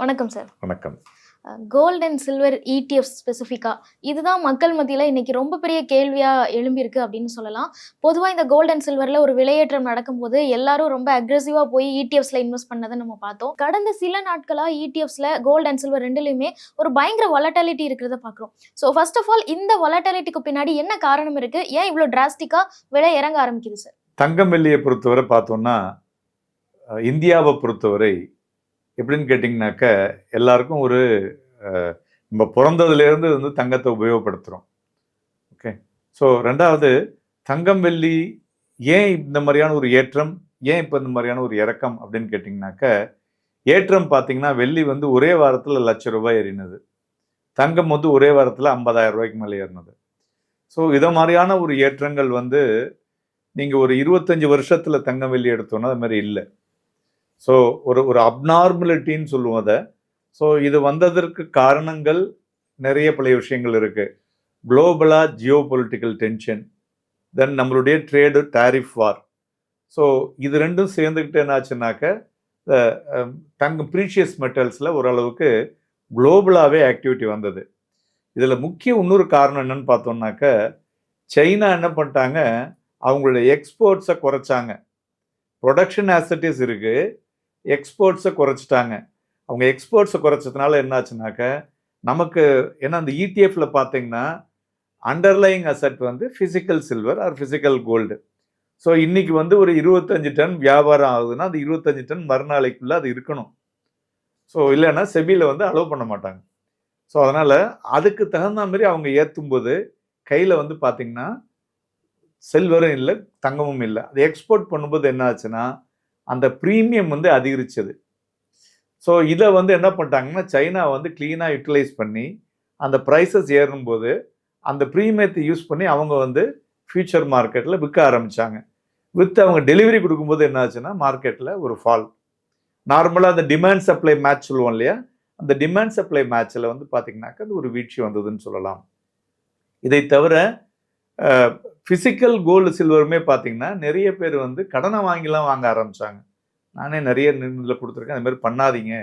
வணக்கம் சார் வணக்கம். Gold and silver ETF ஸ்பெசிஃபிக்கா இதுதான் மக்கள் மத்தியில் இன்னைக்கு ரொம்ப பெரிய கேள்வியா எழும்பியிருக்கு அப்படின்னு சொல்லலாம். பொதுவாக இந்த கோல்ட் அண்ட் சில்வர்ல ஒரு விலையேற்றம் நடக்கும்போது எல்லாரும் ரொம்ப அக்ரெசிவா போய் E இடிஎஃப்ஸ்ல இன்வெஸ்ட் பண்ணதை நம்ம பார்த்தோம். கடந்த சில நாட்களா E இடிஎஃப்ஸ்ல கோல்ட் அண்ட் சில்வர் ரெண்டுலையுமே ஒரு பயங்கர வொலட்டாலிட்டி இருக்கிறத பார்க்குறோம். ஸோ ஃபர்ஸ்ட் ஆஃப் ஆல் இந்த வொலட்டாலிட்டிக்கு பின்னாடி என்ன காரணம் இருக்கு? ஏன் இவ்வளோ டிராஸ்டிக்கா விலை இறங்க ஆரம்பிக்குது சார் தங்கம் வெள்ளியை பொறுத்தவரை பார்த்தோம்னா இந்தியாவை பொறுத்தவரை எப்படின்னு கேட்டிங்கனாக்க எல்லாருக்கும் ஒரு நம்ம பிறந்ததுலேருந்து வந்து தங்கத்தை உபயோகப்படுத்துகிறோம் ஓகே? ஸோ ரெண்டாவது தங்கம் வெள்ளி ஏன் இந்த மாதிரியான ஒரு ஏற்றம் ஏன் இப்போ இந்த மாதிரியான ஒரு இறக்கம் அப்படின்னு கேட்டிங்கனாக்க ஏற்றம் பார்த்தீங்கன்னா வெள்ளி வந்து ஒரே வாரத்தில் லட்ச ரூபாய் ஏறினது. தங்கம் வந்து ஒரே வாரத்தில் ஐம்பதாயிரம் ரூபாய்க்கு மேலே ஏறினது. ஸோ இதை மாதிரியான ஒரு ஏற்றங்கள் வந்து நீங்கள் ஒரு இருபத்தஞ்சி வருஷத்தில் தங்கம் வெள்ளி எடுத்தோன்னா அது மாதிரி இல்லை. ஸோ ஒரு ஒரு அப்நார்மலிட்டின்னு சொல்லுவோம் அதை. ஸோ இது வந்ததற்கு காரணங்கள் நிறைய பழைய விஷயங்கள் இருக்குது குளோபலாக ஜியோ பொலிட்டிக்கல் டென்ஷன் தென் நம்மளுடைய ட்ரேடு டேரிஃப் வார் ஸோ இது ரெண்டும் சேர்ந்துக்கிட்டு என்னாச்சுனாக்க um, தங்க ப்ரீஷியஸ் மெட்டல்ஸில் ஓரளவுக்கு குளோபலாகவே ஆக்டிவிட்டி வந்தது. இதில் முக்கிய இன்னொரு காரணம் என்னன்னு பார்த்தோம்னாக்க சைனா என்ன பண்ணிட்டாங்க அவங்களுடைய எக்ஸ்போர்ட்ஸை குறைச்சாங்க. ப்ரொடக்ஷன் ஆசட்டிஸ் இருக்குது எக்ஸ்போர்ட்ஸை குறைச்சிட்டாங்க. அவங்க எக்ஸ்போர்ட்ஸை குறைச்சதுனால என்னாச்சுனாக்க நமக்கு ஏன்னா அந்த இடிஎஃப்ல பார்த்தீங்கன்னா அண்டர்லைங் அசட் வந்து physical silver or physical gold so இன்றைக்கி வந்து ஒரு இருபத்தஞ்சு டன் வியாபாரம் ஆகுதுன்னா அந்த இருபத்தஞ்சு டன் மறுநாளைக்குள்ளே அது இருக்கணும். ஸோ இல்லைன்னா செபியில் வந்து அலோவ் பண்ண மாட்டாங்க. ஸோ அதனால் அதுக்கு தகுந்த மாதிரி அவங்க ஏற்றும்போது கையில் வந்து பார்த்திங்கன்னா சில்வரும் இல்லை தங்கமும் இல்லை. அது எக்ஸ்போர்ட் பண்ணும்போது என்ன ஆச்சுன்னா அந்த ப்ரீமியம் வந்து அதிகரிச்சது. ஸோ இதை வந்து என்ன பண்ணிட்டாங்கன்னா சைனா வந்து க்ளீனாக யூட்டிலைஸ் பண்ணி அந்த ப்ரைஸஸ் ஏறும்போது அந்த ப்ரீமியத்தை யூஸ் பண்ணி அவங்க வந்து ஃபியூச்சர் மார்க்கெட்டில் விற்க ஆரம்பித்தாங்க விற்று அவங்க டெலிவரி கொடுக்கும்போது என்ன ஆச்சுன்னா மார்க்கெட்டில் ஒரு ஃபால் நார்மலாக அந்த டிமாண்ட் சப்ளை மேட்ச் சொல்லுவோம் இல்லையா? அந்த டிமாண்ட் சப்ளை மேட்ச்சில் வந்து பார்த்திங்கனாக்கா அது ஒரு வீழ்ச்சி வந்ததுன்னு சொல்லலாம். இதை தவிர ஃபிசிக்கல் கோல்டு சில்வருமே பார்த்தீங்கன்னா நிறைய பேர் வந்து கடனை வாங்கிலாம் வாங்க ஆரம்பித்தாங்க நானே நிறைய இதில் கொடுத்துருக்கேன். அந்த மாதிரி பண்ணாதீங்க.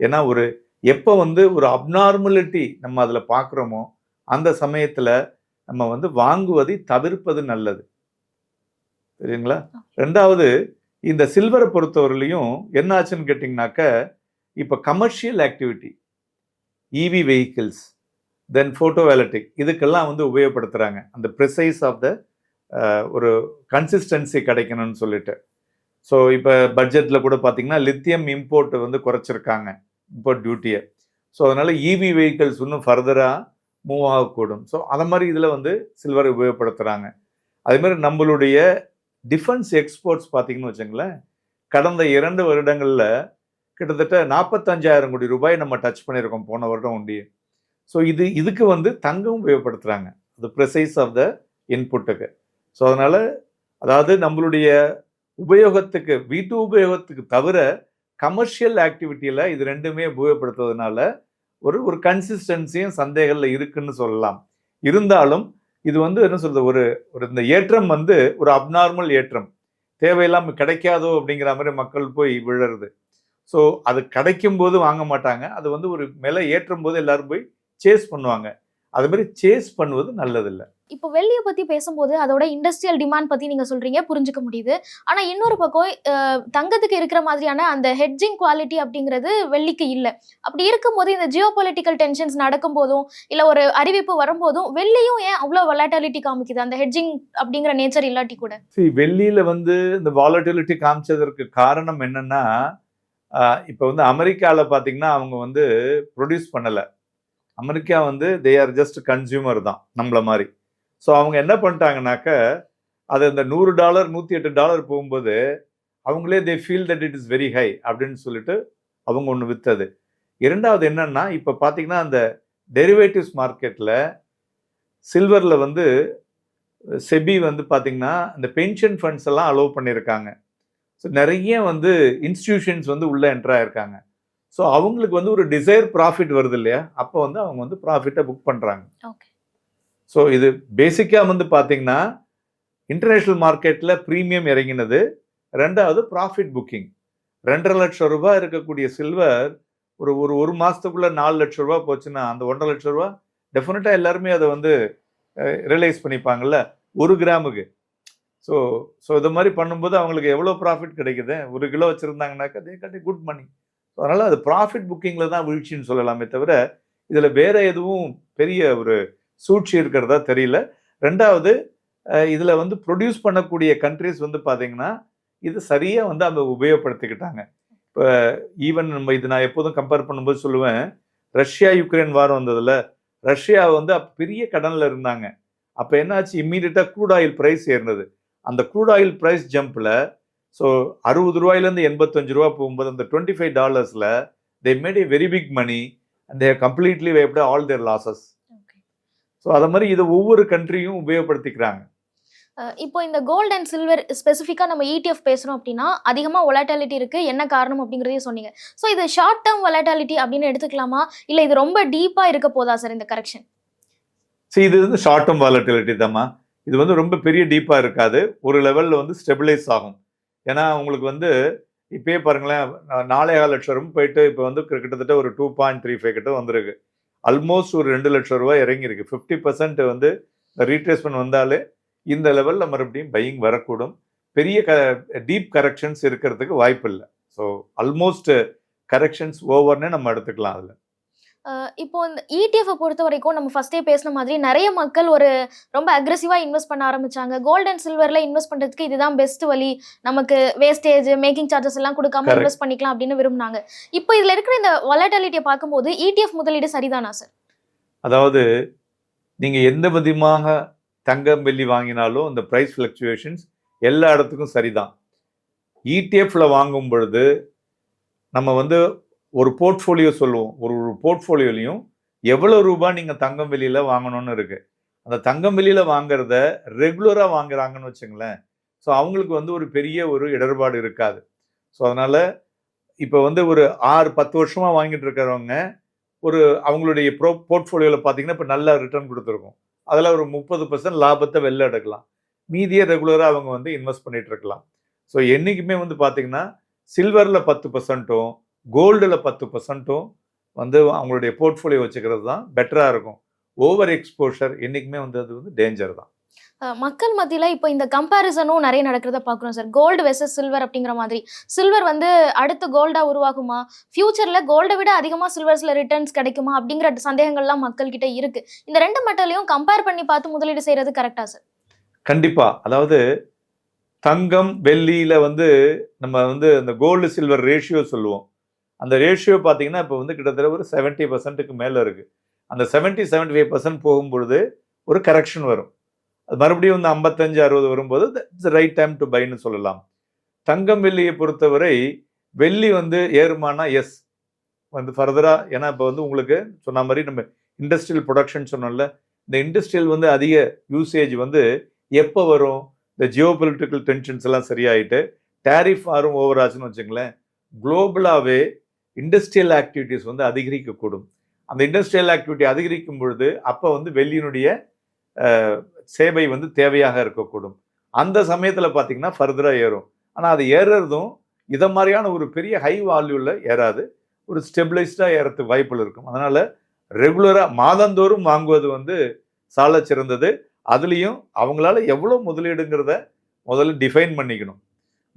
ஏன்னா ஒரு எப்போ வந்து ஒரு அப்நார்மலிட்டி நம்ம அதில் பார்க்குறோமோ அந்த சமயத்தில் நம்ம வந்து வாங்குவதை தவிர்ப்பது நல்லது. சரிங்களா ரெண்டாவது இந்த சில்வரை பொறுத்தவரையிலையும் என்ன ஆச்சுன்னு கேட்டிங்கனாக்க இப்போ commercial activity EV vehicles then photovoltaic இதுக்கெல்லாம் வந்து உபயோகப்படுத்துகிறாங்க அந்த ப்ரிசைஸ் ஆஃப் த ஒரு கன்சிஸ்டன்சி கிடைக்கணும்னு சொல்லிட்டு. ஸோ இப்போ பட்ஜெட்டில் கூட பார்த்தீங்கன்னா லித்தியம் இம்போர்ட் வந்து குறைச்சிருக்காங்க. இம்போர்ட் டியூட்டியை ஸோ அதனால் இவி வெஹிக்கிள்ஸ் இன்னும் ஃபர்தராக மூவ் ஆகக்கூடும். ஸோ அதை மாதிரி இதில் வந்து சில்வர் உபயோகப்படுத்துகிறாங்க அதேமாதிரி நம்மளுடைய டிஃபென்ஸ் எக்ஸ்போர்ட்ஸ் பார்த்தீங்கன்னு வச்சுங்களேன் கடந்த இரண்டு வருடங்களில் கிட்டத்தட்ட நாற்பத்தஞ்சாயிரம் கோடி ரூபாய் நம்ம டச் பண்ணியிருக்கோம் போன வருடம் உண்டிய ஸோ இது இதுக்கு வந்து தங்கம் உபயோகப்படுத்துகிறாங்க அது ப்ரிசைஸ் ஆஃப் த இன்புட்டுக்கு ஸோ அதனால் அதாவது நம்மளுடைய உபயோகத்துக்கு வீட்டு உபயோகத்துக்கு தவிர கமர்ஷியல் ஆக்டிவிட்டியில் இது ரெண்டுமே உபயோகப்படுத்துறதுனால ஒரு ஒரு கன்சிஸ்டன்சியும் சந்தேகத்தில் இருக்குன்னு சொல்லலாம். இருந்தாலும் இது வந்து என்ன சொல்கிறது ஒரு ஒரு இந்த ஏற்றம் வந்து ஒரு அப்நார்மல் ஏற்றம். தேவையில்லாமல் கிடைக்காதோ அப்படிங்கிற மாதிரி மக்கள் போய் விழுறது. ஸோ அது கிடைக்கும் போது வாங்க மாட்டாங்க. அது வந்து ஒரு மேலே ஏற்றும் போது எல்லோரும் போய் சேஸ் பண்ணுவாங்க. அது மாதிரி சேஸ் பண்ணுவது நல்லதில்லை. இப்போ வெள்ளியை பத்தி பேசும்போது அதோட இண்டஸ்ட்ரியல் டிமாண்ட் பத்தி நீங்க சொல்றீங்க புரிஞ்சுக்க முடியுது. ஆனா இன்னொரு பக்கம் தங்கத்துக்கு இருக்கிற மாதிரியான அந்த ஹெட்ஜிங் குவாலிட்டி அப்படிங்கிறது வெள்ளிக்கு இல்லை. அப்படி இருக்கும்போது இந்த ஜியோ பொலிட்டிக்கல் டென்ஷன்ஸ் நடக்கும் போதும் இல்ல ஒரு அறிவிப்பு வரும்போதும் வெள்ளியும் ஏன் அவ்வளோ வொலாட்டிலிட்டி காமிக்குது? அந்த ஹெட்ஜிங் அப்படிங்கிற நேச்சர் இல்லாட்டி கூட. சரி வெள்ளியில வந்து இந்த வாலட்டிலிட்டி காமிச்சதற்கு காரணம் என்னன்னா இப்போ வந்து அமெரிக்காவில் பார்த்தீங்கன்னா அவங்க வந்து ப்ரொடியூஸ் பண்ணலை. அமெரிக்கா வந்து தே ஆர் ஜஸ்ட் கன்சியூமர் தான் நம்மள மாதிரி. ஸோ அவங்க என்ன பண்ணிட்டாங்கனாக்க அது இந்த நூறு டாலர் நூற்றி எட்டு டாலர் போகும்போது அவங்களே they feel that it is very high அப்படின்னு சொல்லிட்டு அவங்க ஒன்று விற்றது இரண்டாவது என்னன்னா இப்போ பார்த்தீங்கன்னா அந்த டெரிவேட்டிவ்ஸ் மார்க்கெட்டில் சில்வரில் வந்து செபி வந்து பார்த்திங்கன்னா இந்த பென்ஷன் ஃபண்ட்ஸ் எல்லாம் அலோவ் பண்ணியிருக்காங்க ஸோ நிறைய வந்து இன்ஸ்டிடியூஷன்ஸ் வந்து உள்ளே என்ட்ராயிருக்காங்க ஸோ அவங்களுக்கு வந்து ஒரு டிசைர் ப்ராஃபிட் வருது இல்லையா அப்போ வந்து அவங்க வந்து ப்ராஃபிட்டை புக் பண்ணுறாங்க ஸோ இது பேசிக்காக வந்து பார்த்தீங்கன்னா இன்டர்நேஷ்னல் மார்க்கெட்டில் ப்ரீமியம் இறங்கினது. ரெண்டாவது ப்ராஃபிட் புக்கிங் ரெண்டரை லட்சம் ரூபாய் இருக்கக்கூடிய சில்வர் ஒரு ஒரு ஒரு மாசத்துக்குள்ள நாலு லட்ச ரூபா போச்சுன்னா அந்த ஒன்றரை லட்ச ரூபா டெஃபினட்டா எல்லாருமே அதை வந்து ரியலைஸ் பண்ணிப்பாங்கல்ல? ஒரு கிராமுக்கு. ஸோ ஸோ இது மாதிரி பண்ணும்போது அவங்களுக்கு எவ்வளோ ப்ராஃபிட் கிடைக்குது? ஒரு கிலோ வச்சுருந்தாங்கனாக்கா தே கட்டி குட் மணி அதனால் அது ப்ராஃபிட் புக்கிங்கில் தான் வீழ்ச்சின்னு சொல்லலாமே தவிர இதில் வேறு எதுவும் பெரிய ஒரு சூழ்ச்சி இருக்கிறதா தெரியல. ரெண்டாவது இதில் வந்து ப்ரொடியூஸ் பண்ணக்கூடிய கண்ட்ரிஸ் வந்து பார்த்தீங்கன்னா இது சரியாக வந்து அவங்க உபயோகப்படுத்திக்கிட்டாங்க. இப்போ ஈவன் நம்ம இது நான் எப்போதும் கம்பேர் பண்ணும்போது சொல்லுவேன் ரஷ்யா யுக்ரைன் வாரம் வந்ததில் ரஷ்யா வந்து பெரிய கடனில் இருந்தாங்க. அப்போ என்னாச்சு? இம்மீடியட்டாக க்ரூட் ஆயில் ப்ரைஸ் ஏறினது. அந்த க்ரூட் ஆயில் ப்ரைஸ் ஜம்பில் ஸோ அறுபது ரூபாயிலேருந்து எண்பத்தஞ்சு ரூபா போகும்போது அந்த twenty five டாலர்ஸில் they made a very big money and their completely wiped all their losses so அதை மாதிரி இதை ஒவ்வொரு கண்ட்ரியும் உபயோகப்படுத்திக்கிறாங்க. இப்போ இந்த கோல்ட் அண்ட் சில்வர் ஸ்பெசிஃபிக்காக நம்ம ETF பேசுகிறோம் அப்படின்னா அதிகமாக ஒலாட்டாலிட்டி இருக்குது என்ன காரணம் அப்படிங்கிறதையும் சொன்னீங்க. ஸோ இது ஷார்ட் டேர்ம் ஒலாட்டாலிட்டி அப்படின்னு எடுத்துக்கலாமா? இல்லை இது ரொம்ப டீப்பாக இருக்க போதா சார் இந்த கரெக்ஷன் சரி இது வந்து ஷார்ட் டேர்ம் வாலட்டிலிட்டி தாம்மா. இது வந்து ரொம்ப பெரிய டீப்பாக இருக்காது. ஒரு லெவலில் வந்து ஸ்டெபிளைஸ் ஆகும். ஏன்னா உங்களுக்கு வந்து இப்பயே பாருங்களேன் நா- நாலே கால் லட்சம் ரூபாய் போயிட்டு இப்போ வந்து கிட்டத்தட்ட ஒரு டூ பாயிண்ட் த்ரீ ஃபைவ் கிட்ட வந்திருக்கு. ஆல்மோஸ்ட் ஒரு ரெண்டு லட்சம் ரூபாய் இறங்கியிருக்கு. ஃபிஃப்டி பர்சன்ட் வந்து ரீட்ரேஸ்மெண்ட் வந்தாலே இந்த லெவலில் மறுபடியும் பையிங் வரக்கூடும். பெரிய க டீப் கரெக்ஷன்ஸ் இருக்கிறதுக்கு வாய்ப்பு இல்லை ஸோ ஆல்மோஸ்ட் கரெக்ஷன்ஸ் ஓவர்னே நம்ம எடுத்துக்கலாம் அதில். இப்போ இந்த ETF பொறுத்த வரைக்கும் நம்ம ஃபர்ஸ்டே பேசின மாதிரி நிறைய மக்கள் ஒரு ரொம்ப அக்ரெசிவாக இன்வெஸ்ட் பண்ண ஆரம்பிச்சாங்க. கோல்ட் அண்ட் சில்வரில் இன்வெஸ்ட் பண்ணுறதுக்கு இதுதான் பெஸ்ட் வழி. நமக்கு வேஸ்டேஜ் மேக்கிங் சார்ஜஸ் எல்லாம் கொடுக்காம. இன்வெஸ்ட் பண்ணிக்கலாம் அப்படின்னு விரும்புனாங்க. இப்போ இதில் இருக்கிற இந்த வொலட்டாலிட்டியை பார்க்கும்போது ETF முதலீடு சரிதானா சார் அதாவது நீங்கள் எந்த விதமாக தங்கம் வெள்ளி வாங்கினாலும் இந்த ப்ரைஸ் ஃப்ளக்சுவேஷன்ஸ் எல்லா இடத்துக்கும் சரிதான். இடிஎஃப்ல வாங்கும் பொழுது நம்ம வந்து ஒரு போர்ட்ஃபோலியோ சொல்லுவோம். ஒரு ஒரு போர்ட்ஃபோலியோலையும் எவ்வளோ ரூபாய் நீங்கள் தங்கம் வெளியில் வாங்கணும்னு இருக்குது அந்த தங்கம் வெளியில் வாங்குறத ரெகுலராக வாங்குறாங்கன்னு வச்சுங்களேன். ஸோ அவங்களுக்கு வந்து ஒரு பெரிய ஒரு இடர்பாடு இருக்காது. ஸோ அதனால் இப்போ வந்து ஒரு ஆறு பத்து வருஷமாக வாங்கிட்டு இருக்கிறவங்க ஒரு அவங்களுடைய ப்ரோ போர்ட்ஃபோலியோவில் பார்த்தீங்கன்னா இப்போ நல்ல ரிட்டர்ன் கொடுத்துருக்கும். அதில் ஒரு முப்பது பர்சன்ட் லாபத்தை வெளில எடுக்கலாம். மீதியை ரெகுலராக அவங்க வந்து இன்வெஸ்ட் பண்ணிகிட்டு இருக்கலாம். ஸோ என்றைக்குமே வந்து பார்த்தீங்கன்னா சில்வரில் பத்து பர்சன்ட்டும் கோல்டில் பத்து பர்சன்ட்டும் வந்து அவங்களுடைய போர்ட்ஃபோலியோ வச்சுக்கிறது தான் பெட்டராக இருக்கும். ஓவர் எக்ஸ்போஷர் என்றைக்குமே வந்து அது வந்து டேஞ்சர் தான். மக்கள் மத்தியில் இப்போ இந்த கம்பேரிசனும் நிறைய நடக்கிறத பார்க்குறோம் சார். கோல்டு வெர்சஸ் சில்வர் அப்படிங்கிற மாதிரி. சில்வர் வந்து அடுத்து கோல்டாக உருவாகுமா? ஃபியூச்சரில் கோல்டை விட அதிகமாக சில்வர்ஸில் ரிட்டர்ன்ஸ் கிடைக்குமா? அப்படிங்கிற சந்தேகங்கள்லாம் மக்கள்கிட்ட இருக்கு. இந்த ரெண்டு மெட்டலையும் கம்பேர் பண்ணி பார்த்து முதலீடு செய்கிறது கரெக்டா சார்? கண்டிப்பாக அதாவது தங்கம் வெள்ளியில வந்து நம்ம வந்து அந்த கோல்டு சில்வர் ரேஷியோ சொல்லுவோம். அந்த ரேஷியோ பார்த்தீங்கன்னா இப்போ வந்து கிட்டத்தட்ட ஒரு செவன்ட்டி பர்சன்ட்டுக்கு மேலே இருக்குது அந்த செவன்ட்டி செவன்ட்டி ஃபைவ் பர்சன்ட் போகும்பொழுது ஒரு கரெக்ஷன் வரும். அது மறுபடியும் வந்து ஐம்பத்தஞ்சு அறுபது வரும்போது இட்ஸ் ரைட் டைம் டு பைன்னு சொல்லலாம். தங்கம் வெள்ளியை பொறுத்தவரை வெள்ளி வந்து ஏறுமானா எஸ் வந்து ஃபர்தராக ஏன்னா இப்போ வந்து உங்களுக்கு சொன்ன மாதிரி நம்ம இண்டஸ்ட்ரியல் ப்ரொடக்ஷன் சொன்னோம்ல இந்த இண்டஸ்ட்ரியல் வந்து அதிக யூசேஜ் வந்து எப்போ வரும்? இந்த ஜியோ பொலிட்டிக்கல் டென்ஷன்ஸ் எல்லாம் சரியாயிட்டு டேரிஃப் ஆரும் ஓவர் ஆச்சுன்னு வச்சுங்களேன் குளோபலாகவே இண்டஸ்ட்ரியல் ஆக்டிவிட்டீஸ் வந்து அதிகரிக்கக்கூடும். அந்த இண்டஸ்ட்ரியல் ஆக்டிவிட்டி அதிகரிக்கும் பொழுது அப்போ வந்து வெள்ளியினுடைய சேவை வந்து தேவையாக இருக்கக்கூடும். அந்த சமயத்தில் பார்த்தீங்கன்னா ஃபர்தராக ஏறும். ஆனால் அது ஏறுறதும் இதை மாதிரியான ஒரு பெரிய ஹை வால்யூவில் ஏறாது. ஒரு ஸ்டெபிளைஸ்டாக ஏறதுக்கு வாய்ப்புகள் இருக்கும். அதனால் ரெகுலராக மாதந்தோறும் வாங்குவது வந்து சால சிறந்தது. அதுலேயும் அவங்களால எவ்வளோ முதலீடுங்கிறத முதல்ல டிஃபைன் பண்ணிக்கணும்.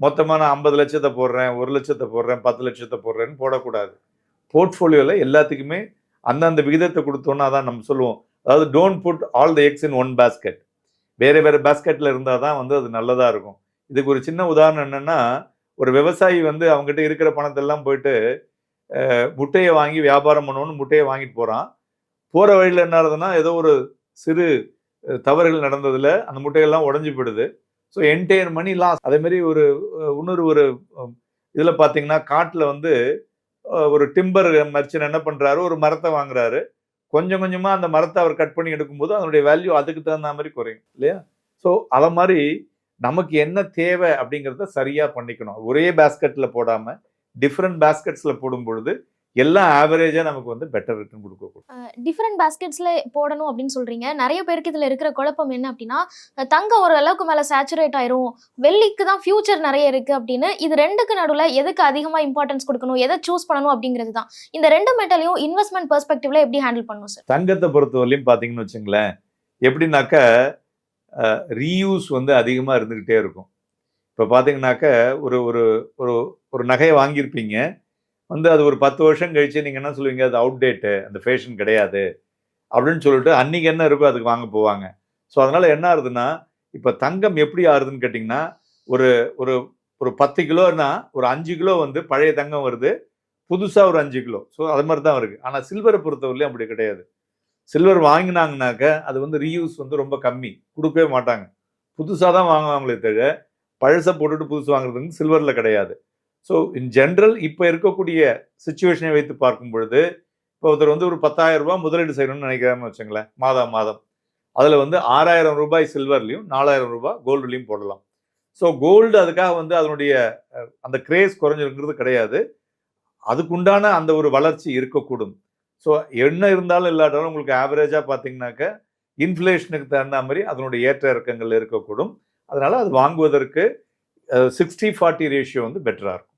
மொத்தமாக நான் ஐம்பது லட்சத்தை போடுறேன் ஒரு லட்சத்தை போடுறேன் பத்து லட்சத்தை போடுறேன்னு போடக்கூடாது. போர்ட்ஃபோலியோவில் எல்லாத்துக்குமே அந்தந்த விகிதத்தை கொடுத்தோன்னா அதான் நம்ம சொல்லுவோம். அதாவது don't put all the eggs in one basket வேறு வேறு பேஸ்கெட்டில் இருந்தால் தான் வந்து அது நல்லதாக இருக்கும். இதுக்கு ஒரு சின்ன உதாரணம் என்னென்னா ஒரு விவசாயி வந்து அவங்ககிட்ட இருக்கிற பணத்தெல்லாம் போயிட்டு முட்டையை வாங்கி வியாபாரம் பண்ணணும்னு முட்டையை வாங்கிட்டு போகிறான் போகிற வழியில் என்ன ஆகுதுன்னா ஏதோ ஒரு சிறு தவறுகள் நடந்ததில் அந்த முட்டையெல்லாம் உடஞ்சி போயிடுது. ஸோ என்டையர் மணி லாஸ் அதேமாரி ஒரு இன்னொரு ஒரு இதில் பார்த்தீங்கன்னா காட்டில் வந்து ஒரு டிம்பர் மர்ச்சன் என்ன பண்ணுறாரு ஒரு மரத்தை வாங்குறாரு. கொஞ்சம் கொஞ்சமாக அந்த மரத்தை அவர் கட் பண்ணி எடுக்கும்போது அதனுடைய வேல்யூ அதுக்கு தகுந்த மாதிரி குறையும் இல்லையா? ஸோ அதை மாதிரி நமக்கு என்ன தேவை அப்படிங்கிறத சரியாக பண்ணிக்கணும். ஒரே பேஸ்கெட்டில் போடாமல் டிஃப்ரெண்ட் பேஸ்கெட்ஸில் போடும் பொழுது எல்லாம் ஆவரேஜாக நமக்கு வந்து பெட்டர் ரிட்டர்ன் கொடுக்கக்கூடும் டிஃப்ரெண்ட் பாஸ்கெட்ஸ்ல போடணும் அப்படின்னு சொல்றீங்க. நிறைய பேருக்கு இதுல இருக்கிற குழப்பம் என்ன அப்படின்னா அஹ் தங்கம் ஒரு அளவுக்கு மேல சேச்சுரேட் ஆயிரும். வெள்ளிக்கு தான் ஃபியூச்சர் நிறைய இருக்கு அப்படின்னு. இது ரெண்டுக்கு நடுவுல எதுக்கு அதிகமா இம்பார்ட்டன்ஸ் கொடுக்கணும்? எதை சூஸ் பண்ணணும் அப்படிங்கிறது தான். இந்த ரெண்டு மெட்டலையும் இன்வெஸ்ட்மெண்ட் பெர்ஸ்பெக்டிவ்ல எப்படி ஹேண்டில் பண்ணணும் சார் தங்கத்தை பொறுத்தவரையிலும் பார்த்தீங்கன்னு வச்சுங்களேன் எப்படின்னாக்க ரீயூஸ் வந்து அதிகமாக இருந்துக்கிட்டே இருக்கும். இப்போ பார்த்தீங்கன்னாக்க ஒரு ஒரு ஒரு ஒரு நகையை வாங்கியிருப்பீங்க. வந்து அது ஒரு பத்து வருஷம் கழிச்சு நீங்கள் என்ன சொல்லுவீங்க? அது அவுடேட்டு அந்த ஃபேஷன் கிடையாது. அப்படின்னு சொல்லிட்டு அன்றைக்கி என்ன இருக்கோ அதுக்கு வாங்க போவாங்க. ஸோ அதனால் என்ன ஆகுதுன்னா இப்போ தங்கம் எப்படி ஆறுதுன்னு கேட்டிங்கன்னா ஒரு ஒரு ஒரு பத்து கிலோன்னா ஒரு அஞ்சு கிலோ வந்து பழைய தங்கம் வருது. புதுசாக ஒரு அஞ்சு கிலோ. ஸோ அது மாதிரி தான் இருக்குது ஆனால் சில்வரை பொறுத்தவரையிலையும் அப்படி கிடையாது. சில்வர் வாங்கினாங்கனாக்க அது வந்து ரீயூஸ் வந்து ரொம்ப கம்மி. கொடுக்கவே மாட்டாங்க. புதுசாக தான் வாங்குவாங்களே தவிர பழசை போட்டுட்டு புதுசு வாங்குறதுக்கு சில்வரில் கிடையாது. ஸோ இன் ஜென்ரல் இப்போ இருக்கக்கூடிய சுச்சுவேஷனை வைத்து பார்க்கும் பொழுது இப்போ ஒருத்தர் வந்து ஒரு பத்தாயிரம் ரூபாய் முதலீடு செய்யணும்னு நினைக்கிறாருன்னு வச்சுங்களேன் மாதம் மாதம். அதில் வந்து ஆறாயிரம் ரூபாய் சில்வர்லையும் நாலாயிரம் ரூபாய் கோல்டுலையும் போடலாம். ஸோ கோல்டு அதுக்காக வந்து அதனுடைய அந்த கிரேஸ் குறைஞ்சிருக்கிறது கிடையாது. அதுக்குண்டான அந்த ஒரு வளர்ச்சி இருக்கக்கூடும். ஸோ என்ன இருந்தாலும் இல்லாட்டாலும் உங்களுக்கு ஆவரேஜாக பார்த்தீங்கன்னாக்க இன்ஃப்ளேஷனுக்கு தகுந்த மாதிரி அதனுடைய ஏற்ற இறக்கங்கள் இருக்கக்கூடும். அதனால் அது வாங்குவதற்கு சிக்ஸ்டி ஃபார்ட்டி ரேஷியோ வந்து பெட்டராக இருக்கும்.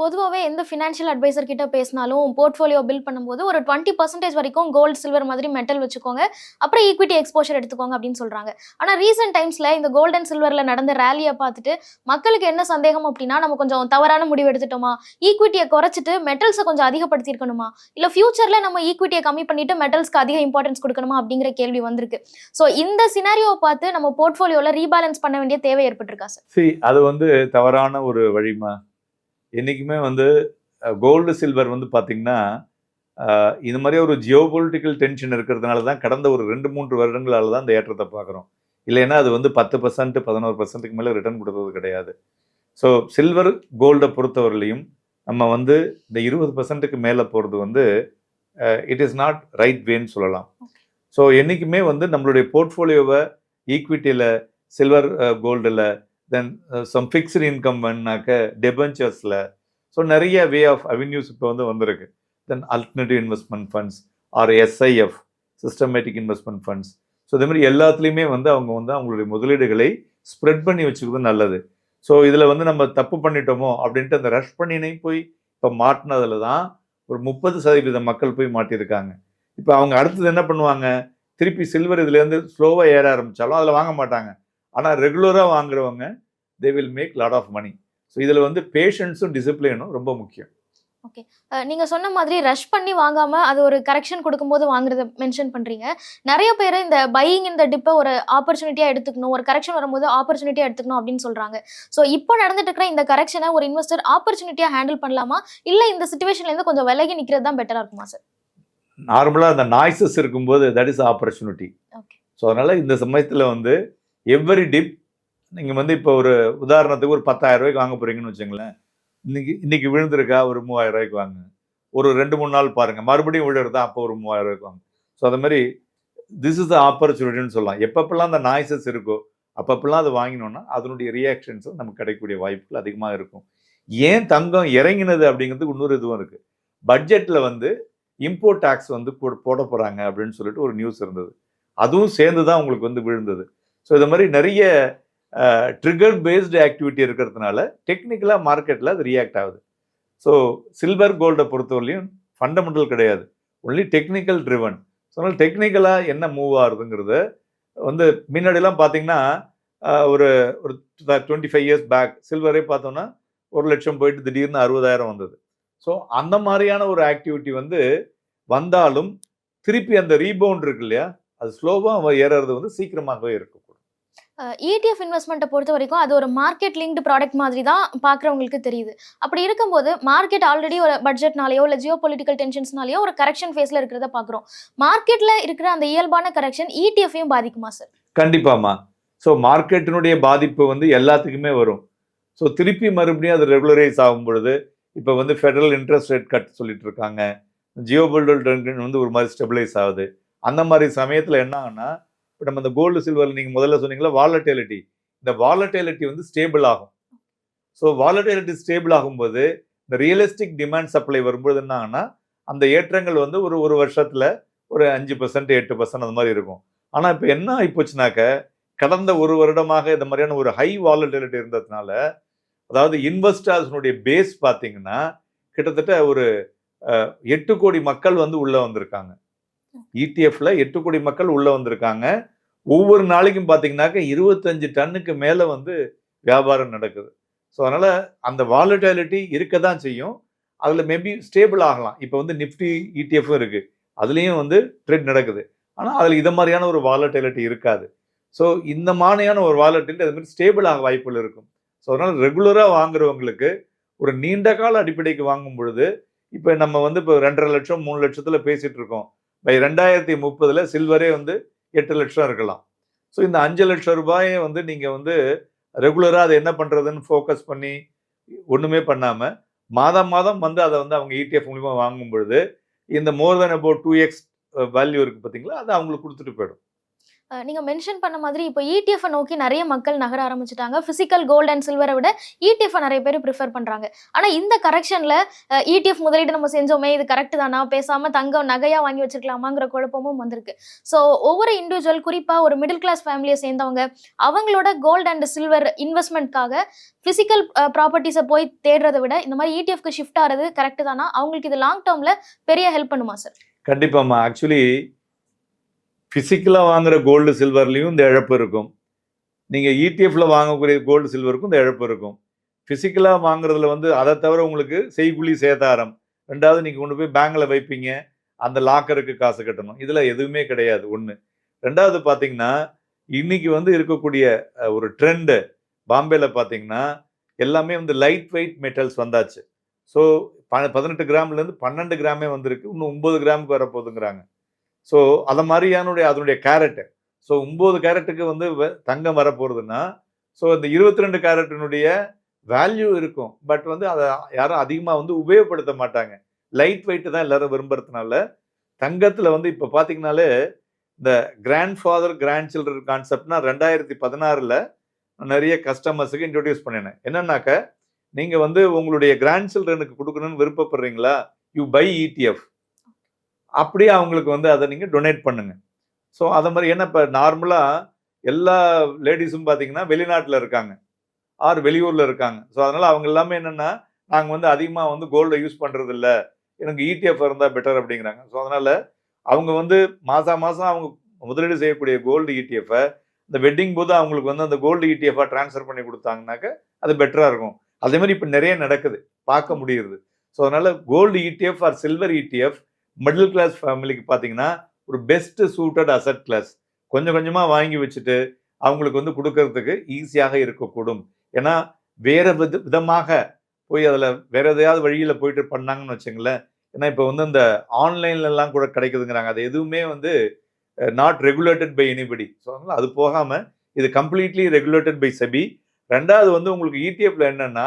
பொதுவாகவே எந்த ஃபினான்ஷியல் அட்வைசர் கிட்ட பேசினாலும் போர்ட்ஃபோலியோ பில்ட் பண்ணும்போது ஒரு டுவெண்ட்டி பர்சன்டேஜ் வரைக்கும் கோல்டு சில்வர் மாதிரி மெட்டல் வச்சுக்கோங்க. அப்புறம் ஈக்விட்டி எக்ஸ்போஷர் எடுத்துக்கோங்க அப்படின்னு சொல்றாங்க. ஆனால் ரீசெண்ட் டைம்ஸ்ல இந்த கோல்ட் அண்ட் சில்வர்ல நடந்த ரேலியை பார்த்துட்டு மக்களுக்கு என்ன சந்தேகம் அப்படின்னா நம்ம கொஞ்சம் தவறான முடிவு எடுத்துட்டோமா? ஈக்விட்டியை குறைச்சிட்டு மெட்டல்ஸை கொஞ்சம் அதிகப்படுத்தியிருக்கணுமா? இல்லை ஃபியூச்சரில் நம்ம ஈக்விட்டியை கம்மி பண்ணிட்டு மெட்டல்ஸ்க்கு அதிக இம்பார்ட்டன்ஸ் கொடுக்கணுமா அப்படிங்கிற கேள்வி வந்திருக்கு. ஸோ இந்த சினாரியோவை பார்த்து நம்ம போர்ட்ஃபோலியோல ரீபேலன்ஸ் பண்ண வேண்டிய தேவை ஏற்பட்டிருக்கா சார் சரி அது வந்து தவறான ஒரு வழிமா என்றைக்குமே வந்து கோல்டு சில்வர் வந்து பார்த்தீங்கன்னா இது மாதிரி ஒரு ஜியோ பொலிட்டிக்கல் டென்ஷன் இருக்கிறதுனால தான் கடந்த ஒரு ரெண்டு மூன்று வருடங்களால தான் இந்த ஏற்றத்தை பார்க்குறோம் இல்லைன்னா அது வந்து பத்து பர்சன்ட் பதினோரு பர்சன்ட்டுக்கு மேலே ரிட்டர்ன் கொடுத்தது கிடையாது. ஸோ சில்வர் கோல்டை பொறுத்தவரையிலையும் நம்ம வந்து இந்த இருபது பர்சன்ட்டுக்கு மேலே போகிறது வந்து இட் இஸ் நாட் ரைட் வேன்னு சொல்லலாம். ஸோ என்றைக்குமே வந்து நம்மளுடைய போர்ட்ஃபோலியோவை ஈக்விட்டியில் சில்வர் கோல்டில் தென் சம் ஃபிக்ஸ்டு இன்கம் வேணுனாக்க டெபென்ச்சர்ஸில் ஸோ நிறைய வே ஆஃப் அவென்யூஸ் இப்போ வந்து வந்திருக்கு. Then alternative investment funds or SIF systematic investment funds so இதே மாதிரி எல்லாத்துலேயுமே வந்து அவங்க வந்து அவங்களுடைய முதலீடுகளை ஸ்ப்ரெட் பண்ணி வச்சுக்கிறது நல்லது. ஸோ இதில் வந்து நம்ம தப்பு பண்ணிட்டோமோ அப்படின்ட்டு அந்த ரஷ் பண்ணினையும் போய் இப்போ மாட்டினதில் தான் ஒரு முப்பது சதவீத மக்கள் போய் மாட்டியிருக்காங்க. இப்போ அவங்க அடுத்தது என்ன பண்ணுவாங்க? திருப்பி சில்வர் இதுலேருந்து ஸ்லோவாக ஏற ஆரம்பித்தாலும் அதில் வாங்க மாட்டாங்க. ஆனால் ரெகுலராக வாங்குறவங்க they will make lot of money so இதில் வந்து பேஷன்ஸும் டிசிப்ளினும் ரொம்ப முக்கியம். அஹ் நீங்க சொன்ன மாதிரி ரஷ் பண்ணி வாங்காம அது ஒரு கரெக்ஷன் கொடுக்கும்போது வாங்குறத மென்ஷன் பண்றீங்க. நிறைய பேர் இந்த பையிங் இந்த டிப்பை ஒரு ஆப்பர்ச்சுனிட்டியா எடுத்துக்கணும் ஒரு கரெக்ஷன் வரும்போது ஆப்பர்ச்சுனிட்டியா எடுத்துக்கணும் அப்படின்னு சொல்றாங்க. ஸோ இப்போ நடந்துட்டு இருக்கிற இந்த கரெக்ஷனை ஒரு இன்வெஸ்டர் ஆப்பர்ச்சுனிட்டியா ஹேண்டில் பண்ணலாமா? இல்ல இந்த சுச்சுவேஷன்ல இருந்து கொஞ்சம் விலகி நிக்கிறது தான் பெட்டரா இருக்குமா சார் நார்மலாக அந்த நாய்ஸஸ் இருக்கும்போது that is opportunity Okay. So அதனால் இந்த சமயத்தில் வந்து எவ்வரி டிப் நீங்கள் வந்து இப்போ ஒரு உதாரணத்துக்கு ஒரு பத்தாயிரம் ரூபாய்க்கு வாங்க போகிறீங்கன்னு வச்சுங்களேன். இன்னைக்கு இன்னைக்கு விழுந்திருக்கா ஒரு மூவாயிரம் ரூபாய்க்கு வாங்க. ஒரு ரெண்டு மூணு நாள் பாருங்கள் மறுபடியும் விழுறதா அப்போ ஒரு மூவாயிரம் ரூபாய்க்கு வாங்க. ஸோ அது மாதிரி திஸ் இஸ் த ஆப்பர்ச்சுனிட்டின்னு சொல்லலாம். எப்பப்பெல்லாம் அந்த நாய்ஸஸ் இருக்கோ அப்பப்பெல்லாம் அது வாங்கினோன்னா அதனுடைய ரியாக்ஷன்ஸும் நமக்கு கிடைக்கக்கூடிய வாய்ப்புகள் அதிகமாக இருக்கும். ஏன் தங்கம் இறங்கினது அப்படிங்கிறதுக்கு இன்னொரு இதுவும் இருக்குது பட்ஜெட்டில் வந்து இம்போர்ட் டேக்ஸ் வந்து போட போகிறாங்க அப்படின்னு சொல்லிட்டு ஒரு நியூஸ் இருந்தது. அதுவும் சேர்ந்து தான் உங்களுக்கு வந்து விழுந்தது. ஸோ இது மாதிரி நிறைய ட்ரிகர் பேஸ்டு ஆக்டிவிட்டி இருக்கிறதுனால டெக்னிக்கலாக மார்க்கெட்டில் அது ரியாக்ட் ஆகுது. ஸோ சில்வர் கோல்டை பொறுத்தவரையிலையும் ஃபண்டமெண்டல் கிடையாது. ஒன்லி டெக்னிக்கல் ட்ரிவன் ஸோ அதனால் டெக்னிக்கலாக என்ன மூவ் ஆகுதுங்கிறத வந்து முன்னாடிலாம் பார்த்தீங்கன்னா ஒரு ஒரு டுவெண்ட்டி ஃபைவ் இயர்ஸ் பேக் சில்வரே பார்த்தோன்னா ஒரு லட்சம் போயிட்டு திடீர்னு அறுபதாயிரம் வந்தது. ஸோ அந்த மாதிரியான ஒரு ஆக்டிவிட்டி வந்து வந்தாலும் திருப்பி அந்த ரீபவுண்ட் இருக்கு இல்லையா? அது ஸ்லோவாக ஏறுறது வந்து சீக்கிரமாகவே இருக்கும். இடிஎஃப் இன்வெஸ்ட்மெண்ட்டை பொறுத்த வரைக்கும் அது ஒரு மார்க்கெட் லிங்க்டு ப்ராடக்ட் மாதிரி தான் பார்க்குறவங்களுக்கு தெரியுது. அப்படி இருக்கும்போது மார்க்கெட் ஆல்ரெடி ஒரு பட்ஜெட்னாலேயோ இல்லை ஜியோ பொலிட்டிக்கல் டென்ஷன்ஸ்னாலேயோ ஒரு கரெக்ஷன் ஃபேஸில் இருக்கிறத பார்க்குறோம் மார்க்கெட்டில் இருக்கிற அந்த இயல்பான கரெக்ஷன் இடிஎஃப்பையும் பாதிக்குமா சார் கண்டிப்பாம்மா. ஸோ மார்க்கெட்டினுடைய பாதிப்பு வந்து எல்லாத்துக்குமே வரும். ஸோ திருப்பி மறுபடியும் அது ரெகுலரைஸ் ஆகும் பொழுது இப்போ வந்து ஃபெடரல் இன்ட்ரெஸ்ட் ரேட் கட் சொல்லிட்டு இருக்காங்க. ஜியோ டென்ஷன் வந்து ஒரு மாதிரி ஸ்டெபிலைஸ் ஆகுது. அந்த மாதிரி சமயத்தில் என்ன ஆகுனா இப்போ நம்ம இந்த கோல்டு சில்வர் நீங்கள் முதல்ல சொன்னீங்களா வாலட்டிலிட்டி இந்த வாலட்டிலிட்டி வந்து ஸ்டேபிள் ஆகும். ஸோ வாலட்டிலிட்டி ஸ்டேபிள் ஆகும்போது இந்த ரியலிஸ்டிக் டிமாண்ட் சப்ளை வரும்போது என்ன ஆகும்னா அந்த ஏற்றங்கள் வந்து ஒரு ஒரு வருஷத்துல ஒரு அஞ்சு பர்சன்ட் எட்டு பர்சன்ட் அந்த மாதிரி இருக்கும். ஆனா இப்போ என்ன ஆயிப்போச்சுனாக்க கடந்த ஒரு வருடமாக இந்த மாதிரியான ஒரு ஹை வாலட்டிலிட்டி இருந்ததுனால அதாவது இன்வெஸ்டர்ஸ்னுடைய பேஸ் பார்த்தீங்கன்னா கிட்டத்தட்ட ஒரு எட்டு கோடி மக்கள் வந்து உள்ள வந்திருக்காங்க. இடிஎஃப்ல எட்டு கோடி மக்கள் உள்ள வந்திருக்காங்க. ஒவ்வொரு நாளைக்கும் பார்த்தீங்கன்னாக்க இருபத்தஞ்சு டன்னுக்கு மேலே வந்து வியாபாரம் நடக்குது. ஸோ அதனால் அந்த வாலட்டிலிட்டி இருக்க தான் செய்யும். அதில் மேபி ஸ்டேபிள் ஆகலாம். இப்போ வந்து நிஃப்டி இடிஎஃப்பும் இருக்குது அதுலேயும் வந்து ட்ரெட் நடக்குது. ஆனால் அதில் இதை மாதிரியான ஒரு வாலட்டிலிட்டி இருக்காது. ஸோ இந்த மாதிரியான ஒரு வாலட்டிலிட்டி அது மாதிரி ஸ்டேபிள் ஆக வாய்ப்புகள் இருக்கும். ஸோ அதனால் ரெகுலராக வாங்குறவங்களுக்கு ஒரு நீண்ட கால அடிப்படைக்கு வாங்கும் பொழுது இப்போ நம்ம வந்து இப்போ ரெண்டரை லட்சம் மூணு லட்சத்தில் பேசிகிட்டு இருக்கோம். பை ரெண்டாயிரத்தி முப்பதில் சில்வரே வந்து எட்டு லட்சம் இருக்கலாம். ஸோ இந்த அஞ்சு லட்சம் ரூபாயை வந்து நீங்கள் வந்து ரெகுலராக அதை என்ன பண்ணுறதுன்னு ஃபோக்கஸ் பண்ணி ஒன்றுமே பண்ணாமல் மாதம் மாதம் வந்து அதை வந்து அவங்க இடிஎஃப் மூலிமா வாங்கும் பொழுது இந்த more then about two X value இருக்குது பார்த்தீங்களா? அதை அவங்களுக்கு கொடுத்துட்டு போயிடும். நீங்கள் நீங்க மென்ஷன் பண்ண மாதிரி இப்போ இடிஎஃப் நோக்கி நிறைய மக்கள் நகர ஆரம்பிச்சிட்டாங்க. பிசிக்கல் கோல்டு அண்ட் சில்வரை விட இடிஎஃப் நிறைய பேர் ப்ரிஃபர் பண்றாங்க. ஆனால் இந்த கரெக்ஷன்ல இடிஎஃப் முதலீடு நம்ம செஞ்சோமே இது கரெக்ட் தானா? பேசாமல் தங்கம் நகையா வாங்கி வச்சிருக்கலாமாங்கிற குழப்பமும் வந்திருக்கு. ஸோ ஒவ்வொரு இண்டிவிஜுவல் குறிப்பாக ஒரு மிடில் கிளாஸ் ஃபேமிலியை சேர்ந்தவங்க அவங்களோட கோல்ட் அண்ட் சில்வர் இன்வெஸ்ட்மெண்ட்காக ஃபிசிக்கல் ப்ராப்பர்ட்டிஸை போய் தேடுறதை விட இந்த மாதிரி இடிஎஃப்க்கு ஷிஃப்ட் ஆகிறது கரெக்ட் தானா? அவங்களுக்கு இது லாங் டேர்மில் பெரிய ஹெல்ப் பண்ணுமா சார் கண்டிப்பாம்மா. ஆக்சுவலி ஃபிசிக்கலாக வாங்குற கோல்டு சில்வர்லேயும் இந்த இழப்பு இருக்கும். நீங்கள் இடிஎஃப்ல வாங்கக்கூடிய கோல்டு சில்வருக்கும் இந்த இழப்பு இருக்கும். ஃபிசிக்கலாக வாங்குறதுல வந்து அதை தவிர உங்களுக்கு செய்குழி சேதாரம். ரெண்டாவது நீங்கள் கொண்டு போய் பேங்கில் வைப்பீங்க. அந்த லாக்கருக்கு காசு கட்டணும். இதில் எதுவுமே கிடையாது ஒன்று ரெண்டாவது பார்த்தீங்கன்னா இன்னைக்கு வந்து இருக்கக்கூடிய ஒரு ட்ரெண்டு பாம்பேல பார்த்தீங்கன்னா எல்லாமே வந்து லைட் வெயிட் மெட்டல்ஸ் வந்தாச்சு. ஸோ ப பதினெட்டு கிராம்லேருந்து பன்னெண்டு கிராமே வந்திருக்கு. இன்னும் ஒம்பது கிராமுக்கு வரப்போகுதுங்கிறாங்க. ஸோ அதை மாதிரியானுடைய அதனுடைய கேரட்டு ஸோ ஒம்பது கேரட்டுக்கு வந்து வ- தங்கம் வரப்போகிறதுன்னா ஸோ இந்த இருபத்தி ரெண்டு கேரட்டினுடைய வேல்யூ இருக்கும். பட் வந்து அதை யாரும் அதிகமாக வந்து உபயோகப்படுத்த மாட்டாங்க. லைட் வெயிட்டு தான் எல்லாரும் விரும்புறதுனால தங்கத்தில் வந்து இப்போ பார்த்தீங்கனாலே இந்த கிராண்ட் ஃபாதர் கிராண்ட் சில்ட்ரன் கான்செப்ட்னா ரெண்டாயிரத்தி பதினாறில் நிறைய கஸ்டமர்ஸுக்கு இன்ட்ரடியூஸ் பண்ணினேன். என்னன்னாக்க நீங்கள் வந்து உங்களுடைய கிராண்ட் சில்ட்ரனுக்கு கொடுக்கணும்னு விருப்பப்படுறீங்களா? யூ பை இடிஎஃப் அப்படியே அவங்களுக்கு வந்து அதை நீங்கள் டொனேட் பண்ணுங்க. ஸோ அதை மாதிரி ஏன்னா இப்போ நார்மலாக எல்லா லேடிஸும் பார்த்தீங்கன்னா வெளிநாட்டில் இருக்காங்க. ஆர் வெளியூரில் இருக்காங்க. ஸோ அதனால் அவங்க எல்லாமே என்னென்னா நாங்கள் வந்து அதிகமாக வந்து கோல்டை யூஸ் பண்ணுறதில்ல எனக்கு இடிஎஃப் இருந்தால் பெட்டர் அப்படிங்கிறாங்க. ஸோ அதனால் அவங்க வந்து மாதம் மாதம் அவங்க முதலீடு செய்யக்கூடிய கோல்டு இடிஎஃப்பை இந்த வெட்டிங் போது அவங்களுக்கு வந்து அந்த கோல்டு இடிஎஃபாக ட்ரான்ஸ்ஃபர் பண்ணி கொடுத்தாங்கனாக்க அது பெட்டராக இருக்கும். அதே மாதிரி இப்போ நிறைய நடக்குது. பார்க்க முடியுது. ஸோ அதனால் gold ETF or silver ETF middle class ஃபேமிலிக்கு பார்த்தீங்கன்னா ஒரு பெஸ்ட் சூட்டட் அசட் கிளாஸ் கொஞ்சம் கொஞ்சமாக வாங்கி வச்சுட்டு அவங்களுக்கு வந்து கொடுக்கறதுக்கு ஈஸியாக இருக்கக்கூடும். ஏன்னா வேறு வித விதமாக போய் அதில் வேற எதையாவது வழியில் போயிட்டு பண்ணாங்கன்னு வச்சுங்களேன். ஏன்னா இப்போ வந்து இந்த ஆன்லைன்லலாம் கூட கிடைக்குதுங்கிறாங்க. அது எதுவுமே வந்து not regulated by anybody so அதனால் அது போகாமல் இது கம்ப்ளீட்லி ரெகுலேட்டட் பை செபி ரெண்டாவது வந்து உங்களுக்கு இடிஎஃப்ல என்னென்னா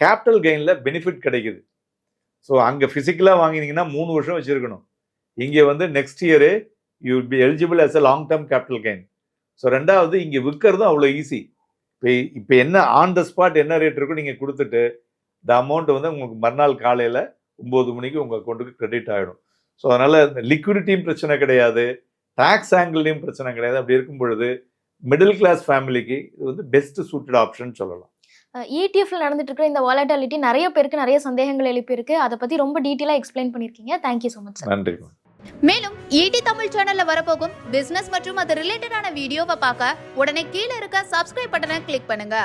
கேபிட்டல் கெயினில் பெனிஃபிட் கிடைக்குது. ஸோ அங்கே ஃபிசிக்கலாக வாங்கினீங்கன்னா மூணு வருஷம் வச்சுருக்கணும். இங்கே வந்து next year you be eligible as a long term capital gain so ரெண்டாவது இங்கே விற்கிறதும் அவ்வளோ ஈஸி இப்போ இப்போ என்ன ஆன் த ஸ்பாட் என்ன ரேட் இருக்கோ நீங்கள் கொடுத்துட்டு இந்த அமௌண்ட் வந்து உங்களுக்கு மறுநாள் காலையில் ஒம்பது மணிக்கு உங்கள் அக்கௌண்ட்டுக்கு கிரெடிட் ஆகிடும் ஸோ அதனால் இந்த லிக்விடிட்டியும் பிரச்சனை கிடையாது. டேக்ஸ் ஆங்கிள்லையும் பிரச்சனை கிடையாது. அப்படி இருக்கும் பொழுது மிடில் கிளாஸ் ஃபேமிலிக்கு இது வந்து பெஸ்ட்டு சூட்டட் ஆப்ஷன் சொல்லலாம். இடிஎஃப்ல நடந்துட்டு இருக்கிற இந்த வாலட்டாலிட்டி நிறைய பேருக்கு நிறைய சந்தேகங்கள் எழுப்பியிருக்கு. அதை பத்தி ரொம்ப டீட்டெயிலாக எக்ஸ்பிளைன் பண்ணியிருக்கீங்க. தேங்க்யூ ஸோ மச் சார் நன்றி மேலும் ஈடி தமிழ் சேனல்ல வரப்போகும் பிசினஸ் மற்றும் அது ரிலேட்டடான வீடியோவை பார்க்க உடனே கீழே இருக்க சப்ஸ்கிரைப் பட்டனை கிளிக் பண்ணுங்க.